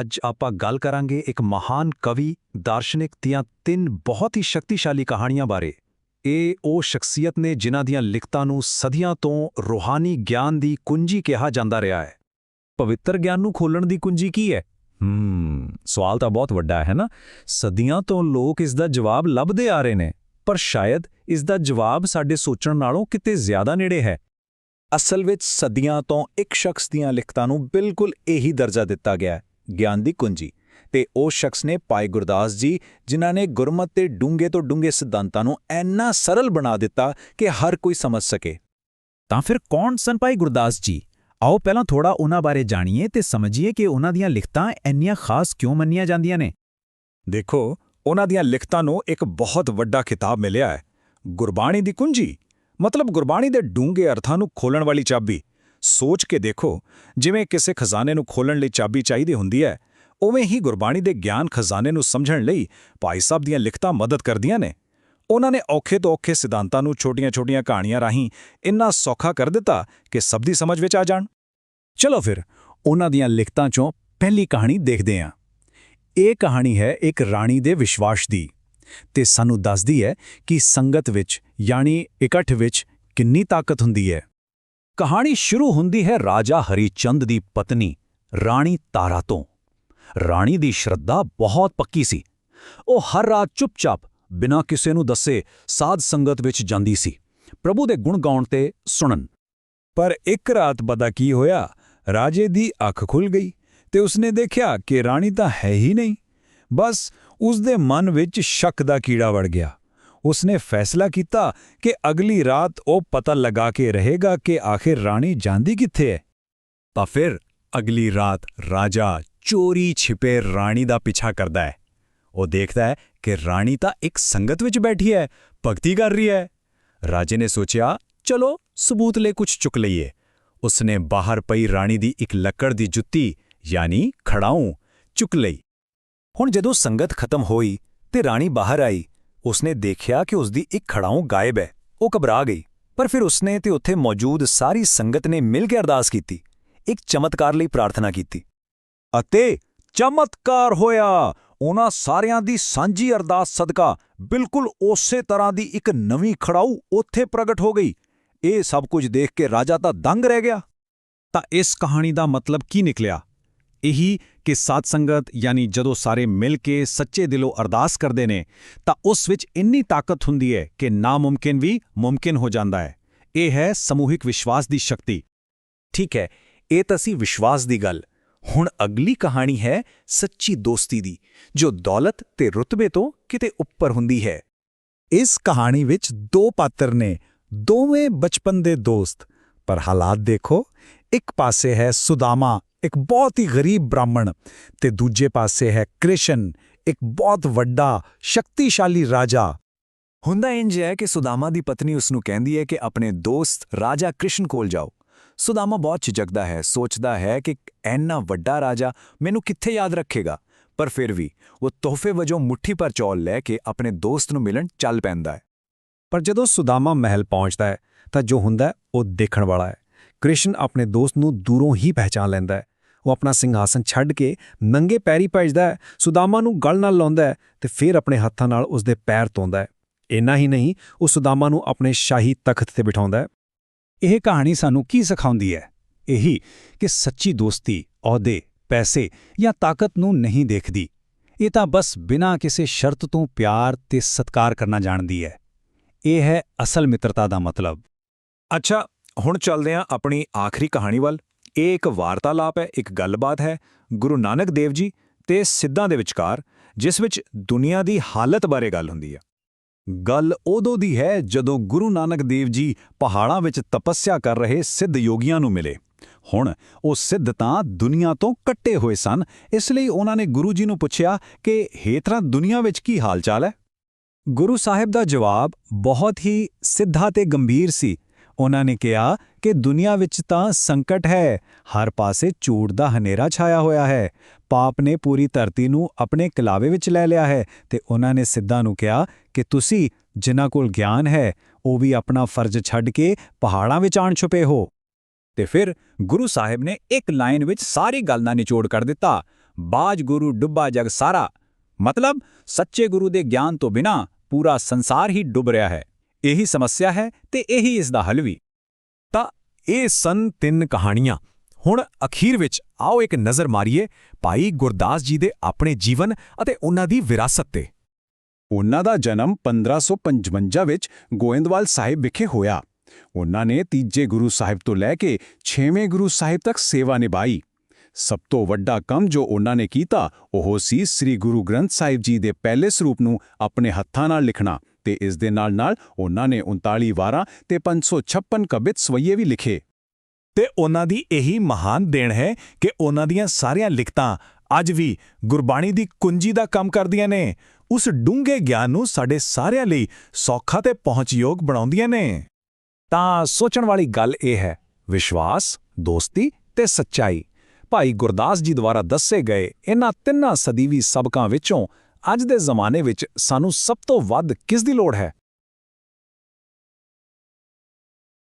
ਅੱਜ ਆਪਾਂ ਗੱਲ ਕਰਾਂਗੇ ਇੱਕ ਮਹਾਨ ਕਵੀ, ਦਾਰਸ਼ਨਿਕ ਦੀਆਂ ਤਿੰਨ ਬਹੁਤ ਹੀ ਸ਼ਕਤੀਸ਼ਾਲੀ ਕਹਾਣੀਆਂ ਬਾਰੇ। ਇਹ ਉਹ ਸ਼ਖਸੀਅਤ ਨੇ ਜਿਨ੍ਹਾਂ ਦੀਆਂ ਲਿਖਤਾਂ ਨੂੰ ਸਦੀਆਂ ਤੋਂ ਰੂਹਾਨੀ ਗਿਆਨ ਦੀ ਕੁੰਜੀ ਕਿਹਾ ਜਾਂਦਾ ਰਿਹਾ ਹੈ। ਪਵਿੱਤਰ ਗਿਆਨ ਨੂੰ ਖੋਲਣ ਦੀ ਕੁੰਜੀ ਕੀ ਹੈ? ਹਮ ਸਵਾਲ ਤਾਂ ਬਹੁਤ ਵੱਡਾ ਹੈ ਨਾ? ਸਦੀਆਂ ਤੋਂ ਲੋਕ ਇਸ ਦਾ ਜਵਾਬ ਲੱਭਦੇ ਆ ਰਹੇ ਨੇ, ਪਰ ਸ਼ਾਇਦ ਇਸ ਦਾ ਜਵਾਬ ਸਾਡੇ ਸੋਚਣ ਨਾਲੋਂ ਕਿਤੇ ਜ਼ਿਆਦਾ ਨੇੜੇ ਹੈ। ਅਸਲ ਵਿੱਚ ਸਦੀਆਂ ਤੋਂ ਇੱਕ ਸ਼ਖਸ ਦੀਆਂ ਲਿਖਤਾਂ ਨੂੰ ਬਿਲਕੁਲ ਇਹੀ ਦਰਜਾ ਦਿੱਤਾ ਗਿਆ ਹੈ। ਗਿਆਨ ਦੀ ਕੁੰਜੀ। ਤੇ ਉਹ ਸ਼ਖਸ ਨੇ ਭਾਈ ਗੁਰਦਾਸ ਜੀ, ਜਿਨ੍ਹਾਂ ਨੇ ਗੁਰਮਤ ਤੇ ਡੂੰਘੇ ਤੋਂ ਡੂੰਘੇ ਸਿਧਾਂਤਾਂ ਨੂੰ ਇੰਨਾ ਸਰਲ ਬਣਾ ਦਿੱਤਾ ਕਿ ਹਰ ਕੋਈ ਸਮਝ ਸਕੇ। ਤਾਂ ਫਿਰ ਕੌਣ ਸਨ ਭਾਈ ਗੁਰਦਾਸ ਜੀ? ਆਓ ਪਹਿਲਾਂ ਥੋੜਾ ਉਹਨਾਂ ਬਾਰੇ ਜਾਣੀਏ ਤੇ ਸਮਝੀਏ ਕਿ ਉਹਨਾਂ ਦੀਆਂ ਲਿਖਤਾਂ ਇੰਨੀਆਂ ਖਾਸ ਕਿਉਂ ਮੰਨੀਆਂ ਜਾਂਦੀਆਂ ਨੇ। ਦੇਖੋ, ਉਹਨਾਂ ਦੀਆਂ ਲਿਖਤਾਂ ਨੂੰ ਇੱਕ ਬਹੁਤ ਵੱਡਾ ਖਿਤਾਬ ਮਿਲਿਆ ਹੈ। ਗੁਰਬਾਣੀ ਦੀ ਕੁੰਜੀ? ਮਤਲਬ ਗੁਰਬਾਣੀ ਦੇ ਡੂੰਘੇ ਅਰਥਾਂ ਨੂੰ ਖੋਲਣ ਵਾਲੀ ਚਾਬੀ। ਸੋਚ ਕੇ ਦੇਖੋ, ਜਿਵੇਂ ਕਿਸੇ ਖਜ਼ਾਨੇ ਨੂੰ ਖੋਲਣ ਲਈ ਚਾਬੀ ਚਾਹੀਦੀ ਹੁੰਦੀ ਹੈ, ਉਵੇਂ ਹੀ ਗੁਰਬਾਣੀ ਦੇ ਗਿਆਨ ਖਜ਼ਾਨੇ ਨੂੰ ਸਮਝਣ ਲਈ ਭਾਈ ਸਾਹਿਬ ਦੀਆਂ ਲਿਖਤਾਂ ਮਦਦ ਕਰਦੀਆਂ ਨੇ। ਉਹਨਾਂ ਨੇ ਔਖੇ ਤੋਂ ਔਖੇ ਸਿਧਾਂਤਾਂ ਨੂੰ ਛੋਟੀਆਂ-ਛੋਟੀਆਂ ਕਹਾਣੀਆਂ ਰਾਹੀਂ ਇੰਨਾ ਸੌਖਾ ਕਰ ਦਿੱਤਾ ਕਿ ਸਭ ਦੀ ਸਮਝ ਵਿੱਚ ਆ ਜਾਣ। ਚਲੋ ਫਿਰ, ਉਹਨਾਂ ਦੀਆਂ ਲਿਖਤਾਂ ਚੋਂ ਪਹਿਲੀ ਕਹਾਣੀ ਦੇਖਦੇ ਹਾਂ। ਇਹ ਕਹਾਣੀ ਹੈ ਇੱਕ ਰਾਣੀ ਦੇ ਵਿਸ਼ਵਾਸ ਦੀ ਤੇ ਸਾਨੂੰ ਦੱਸਦੀ ਹੈ ਕਿ ਸੰਗਤ ਵਿੱਚ, ਯਾਨੀ ਇਕੱਠ ਵਿੱਚ ਕਿੰਨੀ ਤਾਕਤ ਹੁੰਦੀ ਹੈ। ਕਹਾਣੀ ਸ਼ੁਰੂ ਹੁੰਦੀ ਹੈ ਰਾਜਾ ਹਰੀਚੰਦ ਦੀ ਪਤਨੀ ਰਾਣੀ ਤਾਰਾ ਤੋਂ। ਰਾਣੀ ਦੀ ਸ਼ਰਧਾ ਬਹੁਤ ਪੱਕੀ ਸੀ। ਉਹ ਹਰ ਰਾਤ ਚੁੱਪਚਾਪ ਬਿਨਾਂ ਕਿਸੇ ਨੂੰ ਦੱਸੇ ਸਾਧ ਸੰਗਤ ਵਿੱਚ ਜਾਂਦੀ ਸੀ। ਪ੍ਰਭੂ ਦੇ ਗੁਣ ਗਾਉਣ ਤੇ ਸੁਣਨ। ਪਰ ਇੱਕ ਰਾਤ ਪਤਾ ਕੀ ਹੋਇਆ, ਰਾਜੇ ਦੀ ਅੱਖ ਖੁੱਲ ਗਈ ਤੇ ਉਸਨੇ ਦੇਖਿਆ ਕਿ ਰਾਣੀ ਤਾਂ ਹੈ ਹੀ ਨਹੀਂ। ਬਸ ਉਸਦੇ ਮਨ ਵਿੱਚ ਸ਼ੱਕ ਦਾ ਕੀੜਾ ਵੜ ਗਿਆ। ਉਸਨੇ ਫੈਸਲਾ ਕੀਤਾ ਕਿ ਅਗਲੀ ਰਾਤ ਉਹ ਪਤਾ ਲਗਾ ਕੇ ਰਹੇਗਾ ਕਿ ਆਖਿਰ ਰਾਣੀ ਜਾਂਦੀ ਕਿੱਥੇ ਹੈ। ਤਾਂ ਫਿਰ ਅਗਲੀ ਰਾਤ ਰਾਜਾ ਚੋਰੀ ਛਿਪੇ ਰਾਣੀ ਦਾ ਪਿੱਛਾ ਕਰਦਾ ਹੈ। ਉਹ ਦੇਖਦਾ ਹੈ ਕਿ ਰਾਣੀ ਤਾਂ ਇੱਕ ਸੰਗਤ ਵਿੱਚ ਬੈਠੀ ਹੈ, ਭਗਤੀ ਕਰ ਰਹੀ ਹੈ। ਰਾਜੇ ਨੇ ਸੋਚਿਆ, ਚਲੋ, ਸਬੂਤ ਲਈ ਕੁਝ ਚੁੱਕ ਲਈਏ। ਉਸਨੇ ਬਾਹਰ ਪਈ ਰਾਣੀ ਦੀ ਇੱਕ ਲੱਕੜ ਦੀ ਜੁੱਤੀ, ਯਾਨੀ ਖੜਾਉਂ ਚੁੱਕ ਲਈ। ਹੁਣ ਜਦੋਂ ਸੰਗਤ ਖਤਮ ਹੋਈ ਤੇ ਰਾਣੀ ਬਾਹਰ ਆਈ ਉਸਨੇ ਦੇਖਿਆ ਕਿ ਉਸਦੀ ਇੱਕ ਖੜਾਉਂ ਗਾਇਬ ਹੈ। ਉਹ ਘਬਰਾ ਗਈ, ਪਰ ਫਿਰ ਉਸਨੇ ਤੇ ਉੱਥੇ ਮੌਜੂਦ ਸਾਰੀ ਸੰਗਤ ਨੇ ਮਿਲ ਕੇ ਅਰਦਾਸ ਕੀਤੀ, ਇੱਕ ਚਮਤਕਾਰ ਲਈ ਪ੍ਰਾਰਥਨਾ ਕੀਤੀ। ਅਤੇ ਚਮਤਕਾਰ ਹੋਇਆ! ਉਹਨਾਂ ਸਾਰਿਆਂ ਦੀ ਸਾਂਝੀ ਅਰਦਾਸ ਸਦਕਾ ਬਿਲਕੁਲ ਉਸੇ ਤਰ੍ਹਾਂ ਦੀ ਇੱਕ ਨਵੀਂ ਖੜਾਊ ਉੱਥੇ ਪ੍ਰਗਟ ਹੋ ਗਈ। ਇਹ ਸਭ ਕੁਝ ਦੇਖ ਕੇ ਰਾਜਾ ਤਾਂ ਦੰਗ ਰਹਿ ਗਿਆ। ਤਾਂ ਇਸ ਕਹਾਣੀ ਦਾ ਮਤਲਬ ਕੀ ਨਿਕਲਿਆ? ਇਹੀ ਕਿ ਸਾਧ ਸੰਗਤ ਯਾਨੀ ਜਦੋਂ ਸਾਰੇ ਮਿਲ ਕੇ ਸੱਚੇ ਦਿਲੋਂ ਅਰਦਾਸ ਕਰਦੇ ਨੇ, ਤਾਂ ਉਸ ਵਿੱਚ ਇੰਨੀ ਤਾਕਤ ਹੁੰਦੀ ਹੈ ਕਿ ਨਾਮੁਮਕਿਨ ਵੀ ਮੁਮਕਿਨ ਹੋ ਜਾਂਦਾ ਹੈ। ਇਹ ਹੈ ਸਮੂਹਿਕ ਵਿਸ਼ਵਾਸ ਦੀ ਸ਼ਕਤੀ। ਠੀਕ ਹੈ, ਇਹ ਤਾਂ ਸੀ ਵਿਸ਼ਵਾਸ ਦੀ ਗੱਲ। ਹੁਣ ਅਗਲੀ ਕਹਾਣੀ ਹੈ ਸੱਚੀ ਦੋਸਤੀ ਦੀ, ਜੋ ਦੌਲਤ ਤੇ ਰੁਤਬੇ ਤੋਂ ਕਿਤੇ ਉੱਪਰ ਹੁੰਦੀ ਹੈ। ਇਸ ਕਹਾਣੀ ਵਿੱਚ ਦੋ ਪਾਤਰ ਨੇ, ਦੋਵੇਂ ਬਚਪਨ ਦੇ ਦੋਸਤ। ਪਰ ਹਾਲਾਤ ਦੇਖੋ, ਇੱਕ ਪਾਸੇ ਹੈ ਸੁਦਾਮਾ ਇੱਕ ਬਹੁਤ ਹੀ ਗਰੀਬ ਬ੍ਰਾਹਮਣ ਤੇ ਦੂਜੇ ਪਾਸੇ ਹੈ ਕ੍ਰਿਸ਼ਨ, ਇੱਕ ਬਹੁਤ ਵੱਡਾ, ਸ਼ਕਤੀਸ਼ਾਲੀ ਰਾਜਾ। ਹੁੰਦਾ ਇੰਜ ਹੈ ਕਿ ਸੁਦਾਮਾ ਦੀ ਪਤਨੀ ਉਸ ਨੂੰ ਕਹਿੰਦੀ ਹੈ ਕਿ ਆਪਣੇ ਦੋਸਤ ਰਾਜਾ ਕ੍ਰਿਸ਼ਨ ਕੋਲ ਜਾਓ। ਸੁਦਾਮਾ ਬਹੁਤ ਝਿਜਕਦਾ ਹੈ, ਸੋਚਦਾ ਹੈ ਕਿ ਐਨਾ ਵੱਡਾ ਰਾਜਾ ਮੈਨੂੰ ਕਿੱਥੇ ਯਾਦ ਰੱਖੇਗਾ। ਪਰ ਫਿਰ ਵੀ ਉਹ ਤੋਹਫੇ ਵਜੋਂ ਮੁੱਠੀ ਪਰ ਚੌਲ ਲੈ ਕੇ ਆਪਣੇ ਦੋਸਤ ਨੂੰ ਮਿਲਣ ਚੱਲ ਪੈਂਦਾ ਹੈ। ਪਰ ਜਦੋਂ ਸੁਦਾਮਾ ਮਹਿਲ ਪਹੁੰਚਦਾ ਹੈ, ਤਾਂ ਜੋ ਹੁੰਦਾ ਉਹ ਦੇਖਣ ਵਾਲਾ ਹੈ। ਕ੍ਰਿਸ਼ਨ ਆਪਣੇ ਦੋਸਤ ਨੂੰ ਦੂਰੋਂ ਹੀ ਪਹਿਚਾਨ ਲੈਂਦਾ ਹੈ। ਉਹ ਆਪਣਾ ਸਿੰਘਾਸਨ ਛੱਡ ਕੇ ਨੰਗੇ ਪੈਰੀ ਭਜਦਾ ਹੈ, ਸੁਦਾਮਾ ਨੂੰ ਗਲ ਨਾਲ ਲਾਉਂਦਾ ਹੈ ਤੇ ਫਿਰ ਆਪਣੇ ਹੱਥਾਂ ਨਾਲ ਉਸਦੇ ਪੈਰ ਧੋਂਦਾ ਹੈ। ਇੰਨਾ ਹੀ ਨਹੀਂ, ਉਹ ਸੁਦਾਮਾ ਨੂੰ ਆਪਣੇ ਸ਼ਾਹੀ ਤਖਤ ਤੇ ਬਿਠਾਉਂਦਾ ਹੈ। ਇਹ ਕਹਾਣੀ ਸਾਨੂੰ ਕੀ ਸਿਖਾਉਂਦੀ ਹੈ? ਇਹੀ ਕਿ ਸੱਚੀ ਦੋਸਤੀ, ਅਹੁਦੇ, ਪੈਸੇ ਜਾਂ ਤਾਕਤ ਨੂੰ ਨਹੀਂ ਦੇਖਦੀ। ਇਹ ਤਾਂ ਬਸ ਬਿਨਾਂ ਕਿਸੇ ਸ਼ਰਤ ਤੋਂ ਪਿਆਰ ਤੇ ਸਤਕਾਰ ਕਰਨਾ ਜਾਣਦੀ ਹੈ। ਇਹ ਹੈ ਅਸਲ ਮਿੱਤਰਤਾ ਦਾ ਮਤਲਬ। ਅੱਛਾ, ਹੁਣ ਚੱਲਦੇ ਹਾਂ ਆਪਣੀ ਆਖਰੀ ਕਹਾਣੀ ਵੱਲ। ਇਹ ਇੱਕ ਵਾਰਤਾਲਾਪ ਹੈ, ਇੱਕ ਗੱਲਬਾਤ ਹੈ। ਗੁਰੂ ਨਾਨਕ ਦੇਵ ਜੀ ਤੇ ਸਿੱਧਾਂ ਦੇ ਵਿਚਕਾਰ, ਜਿਸ ਵਿੱਚ ਦੁਨੀਆ ਦੀ ਹਾਲਤ ਬਾਰੇ ਗੱਲ ਹੁੰਦੀ ਹੈ ਗੱਲ ਉਦੋਂ ਦੀ ਹੈ ਜਦੋਂ ਗੁਰੂ ਨਾਨਕ ਦੇਵ ਜੀ ਪਹਾੜਾਂ ਵਿੱਚ ਤਪੱਸਿਆ ਕਰ ਰਹੇ ਸਿੱਧ ਯੋਗੀਆਂ ਨੂੰ ਮਿਲੇ। ਹੁਣ ਉਹ ਸਿੱਧ ਤਾਂ ਦੁਨੀਆ ਤੋਂ ਕੱਟੇ ਹੋਏ ਸਨ, ਇਸ ਲਈ ਉਹਨਾਂ ਨੇ ਗੁਰੂ ਜੀ ਨੂੰ ਪੁੱਛਿਆ ਕਿ ਹੇਤਰਾ ਦੁਨੀਆ ਵਿੱਚ ਕੀ ਹਾਲਚਾਲ ਹੈ? ਗੁਰੂ ਸਾਹਿਬ ਦਾ ਜਵਾਬ ਬਹੁਤ ਹੀ ਸਿੱਧਾ ਤੇ ਗੰਭੀਰ ਸੀ। ਉਹਨਾਂ ਨੇ ਕਿਹਾ ਕਿ ਦੁਨੀਆ ਵਿੱਚ ਤਾਂ ਸੰਕਟ ਹੈ, ਹਰ ਪਾਸੇ ਝੂਠ ਦਾ ਹਨੇਰਾ ਛਾਇਆ ਹੋਇਆ ਹੈ। ਪਾਪ ਨੇ ਪੂਰੀ ਧਰਤੀ ਨੂੰ ਆਪਣੇ ਕਲਾਵੇ ਵਿੱਚ ਲੈ ਲਿਆ ਹੈ ਤੇ ਉਹਨਾਂ ਨੇ ਸਿੱਧਾ ਨੂੰ ਕਿਹਾ ਕਿ ਤੁਸੀਂ ਜਿਨ੍ਹਾਂ ਕੋਲ ਗਿਆਨ ਹੈ, ਉਹ ਵੀ ਆਪਣਾ ਫਰਜ਼ ਛੱਡ ਕੇ ਪਹਾੜਾਂ ਵਿੱਚ ਆਣ ਛੁਪੇ ਹੋ। ਤੇ ਫਿਰ ਗੁਰੂ ਸਾਹਿਬ ਨੇ ਇੱਕ ਲਾਈਨ ਵਿੱਚ ਸਾਰੀ ਗੱਲ ਦਾ ਨਿਚੋੜ ਕਰ ਦਿੱਤਾ। ਬਾਜ ਗੁਰੂ, ਡੁੱਬਾ ਜਗ ਸਾਰਾ। ਮਤਲਬ ਸੱਚੇ ਗੁਰੂ ਦੇ ਗਿਆਨ ਤੋਂ ਬਿਨਾ ਪੂਰਾ ਸੰਸਾਰ ਹੀ ਡੁੱਬ ਰਿਹਾ ਹੈ। ਇਹੀ ਸਮੱਸਿਆ ਹੈ ਤੇ ਇਹੀ ਇਸ ਦਾ ਹੱਲ ਵੀ। ਤਾਂ ਇਹ ਸਨ ਤਿੰਨ ਕਹਾਣੀਆਂ। ਹੁਣ ਅਖੀਰ ਵਿੱਚ ਆਓ ਇੱਕ ਨਜ਼ਰ ਮਾਰੀਏ ਭਾਈ ਗੁਰਦਾਸ ਜੀ ਦੇ ਆਪਣੇ ਜੀਵਨ ਅਤੇ ਉਹਨਾਂ ਦੀ ਵਿਰਾਸਤ ਤੇ। ਉਹਨਾਂ ਦਾ ਜਨਮ 1555 ਵਿੱਚ ਗੋਇੰਦਵਾਲ ਸਾਹਿਬ ਵਿਖੇ ਹੋਇਆ। ਉਹਨਾਂ ਨੇ ਤੀਜੇ ਗੁਰੂ ਸਾਹਿਬ ਤੋਂ ਲੈ ਕੇ ਛੇਵੇਂ ਗੁਰੂ ਸਾਹਿਬ ਤੱਕ ਸੇਵਾ ਨਿਭਾਈ। ਸਭ ਤੋਂ ਵੱਡਾ ਕੰਮ ਜੋ ਉਹਨਾਂ ਨੇ ਕੀਤਾ, ਉਹ ਸੀ ਸ੍ਰੀ ਗੁਰੂ ਗ੍ਰੰਥ ਸਾਹਿਬ ਜੀ ਦੇ ਪਹਿਲੇ ਸਰੂਪ ਨੂੰ ਆਪਣੇ ਹੱਥਾਂ ਨਾਲ ਲਿਖਣਾ। ਤੇ ਇਸ ਦੇ ਨਾਲ-ਨਾਲ ਉਹਨਾਂ ਨੇ 39 ਵਾਰਾਂ ਤੇ 556 ਕਬਿਤ ਸਵਈਏ ਵੀ ਲਿਖੇ। ਤੇ ਉਹਨਾਂ ਦੀ ਇਹੀ ਮਹਾਨ ਦੇਣ ਹੈ ਕਿ ਉਹਨਾਂ ਦੀਆਂ ਸਾਰੀਆਂ ਲਿਖਤਾਂ ਅੱਜ ਵੀ ਗੁਰਬਾਣੀ ਦੀ ਕੁੰਜੀ ਦਾ ਕੰਮ ਕਰਦੀਆਂ ਨੇ। ਉਸ ਡੂੰਘੇ ਗਿਆਨ ਨੂੰ ਸਾਡੇ ਸਾਰਿਆਂ ਲਈ ਸੌਖਾ ਤੇ ਪਹੁੰਚਯੋਗ ਬਣਾਉਂਦੀਆਂ ਨੇ। ਤਾਂ ਸੋਚਣ ਵਾਲੀ ਗੱਲ ਇਹ ਹੈ, ਵਿਸ਼ਵਾਸ, ਦੋਸਤੀ ਤੇ ਸੱਚਾਈ। ਭਾਈ ਗੁਰਦਾਸ ਜੀ ਦੁਆਰਾ ਦੱਸੇ ਗਏ ਇਹਨਾਂ ਤਿੰਨਾਂ ਸਦੀਵੀ ਸਬਕਾਂ ਵਿੱਚੋਂ ਅੱਜ ਦੇ ਜ਼ਮਾਨੇ ਵਿੱਚ ਸਾਨੂੰ ਸਭ ਤੋਂ ਵੱਧ ਕਿਸ ਦੀ ਲੋੜ ਹੈ?